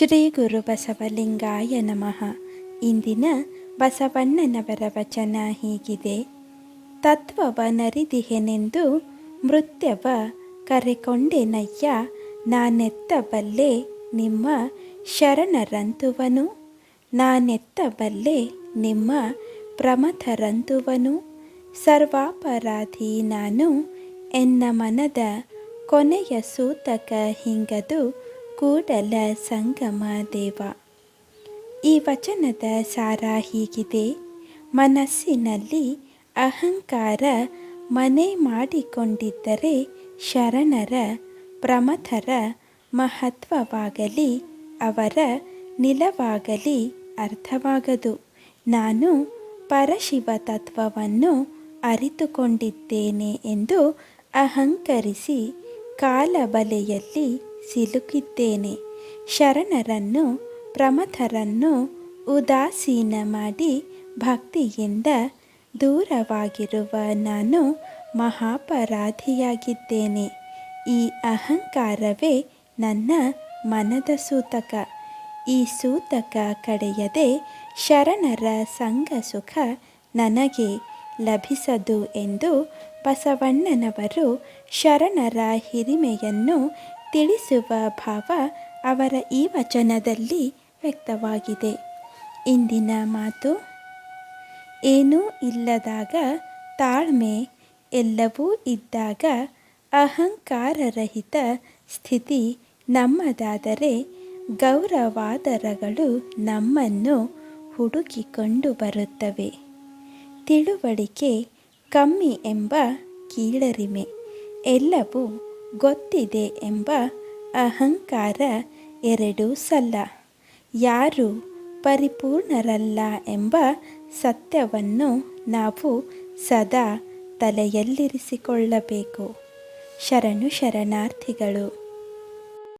ಶ್ರೀ ಗುರು ಬಸವಲಿಂಗಾಯ ನಮಃ ಇಂದಿನ ಬಸವಣ್ಣನವರ ವಚನ ಹೀಗಿದೆ. ತತ್ವವ ನರಿದಿಹೆನೆಂದು ಮೃತ್ಯವ ಕರೆಕೊಂಡೆನಯ್ಯ, ನಾನೆತ್ತಬಲ್ಲೆ ನಿಮ್ಮ ಶರಣರಂತುವನು? ನಾನೆತ್ತಬಲ್ಲೆ ನಿಮ್ಮ ಪ್ರಮಥರಂತುವನು? ಸರ್ವಾಪರಾಧಿ ನಾನು ಎನ್ನ ಮನದ ಕೊನೆಯ ಸೂತಕ ಹಿಂಗದು ಕೂಡಲ ಸಂಗಮ ದೇವ. ಈ ವಚನದ ಸಾರ ಹೀಗಿದೆ. ಮನಸ್ಸಿನಲ್ಲಿ ಅಹಂಕಾರ ಮನೆ ಮಾಡಿಕೊಂಡಿದ್ದರೆ ಶರಣರ ಪ್ರಮಥರ ಮಹತ್ವವಾಗಲಿ, ಅವರ ನಿಲವಾಗಲಿ ಅರ್ಥವಾಗದು. ನಾನು ಪರಶಿವ ತತ್ವವನ್ನು ಅರಿತುಕೊಂಡಿದ್ದೇನೆ ಎಂದು ಅಹಂಕರಿಸಿ ಕಾಲಬಲೆಯಲ್ಲಿ ಸಿಲುಕಿದ್ದೇನೆ. ಶರಣರನ್ನು, ಪ್ರಮಥರನ್ನು ಉದಾಸೀನ ಮಾಡಿ ಭಕ್ತಿಯಿಂದ ದೂರವಾಗಿರುವ ನಾನು ಮಹಾಪರಾಧಿಯಾಗಿದ್ದೇನೆ. ಈ ಅಹಂಕಾರವೇ ನನ್ನ ಮನದ ಸೂತಕ. ಈ ಸೂತಕ ಕಡೆಯದೆ ಶರಣರ ಸಂಘ ಸುಖ ನನಗೆ ಲಭಿಸದು ಎಂದು ಬಸವಣ್ಣನವರು ಶರಣರ ಹಿರಿಮೆಯನ್ನು ತಿಳಿಸುವ ಭಾವ ಅವರ ಈ ವಚನದಲ್ಲಿ ವ್ಯಕ್ತವಾಗಿದೆ. ಇಂದಿನ ಮಾತು, ಏನೂ ಇಲ್ಲದಾಗ ತಾಳ್ಮೆ ಎಲ್ಲವೂ ಇದ್ದಾಗ ಅಹಂಕಾರರಹಿತ ಸ್ಥಿತಿ ನಮ್ಮದಾದರೆ ಗೌರವಾದರಗಳು ನಮ್ಮನ್ನು ಹುಡುಕಿಕೊಂಡು ಬರುತ್ತವೆ. ತಿಳುವಳಿಕೆ ಕಮ್ಮಿ ಎಂಬ ಕೀಳರಿಮೆ, ಎಲ್ಲವೂ ಗೊತ್ತಿದೆ ಎಂಬ ಅಹಂಕಾರ ಎರಡೂ ಸಲ್ಲ. ಯಾರು ಪರಿಪೂರ್ಣರಲ್ಲ ಎಂಬ ಸತ್ಯವನ್ನು ನಾವು ಸದಾ ತಲೆಯಲ್ಲಿರಿಸಿಕೊಳ್ಳಬೇಕು. ಶರಣು ಶರಣಾರ್ಥಿಗಳು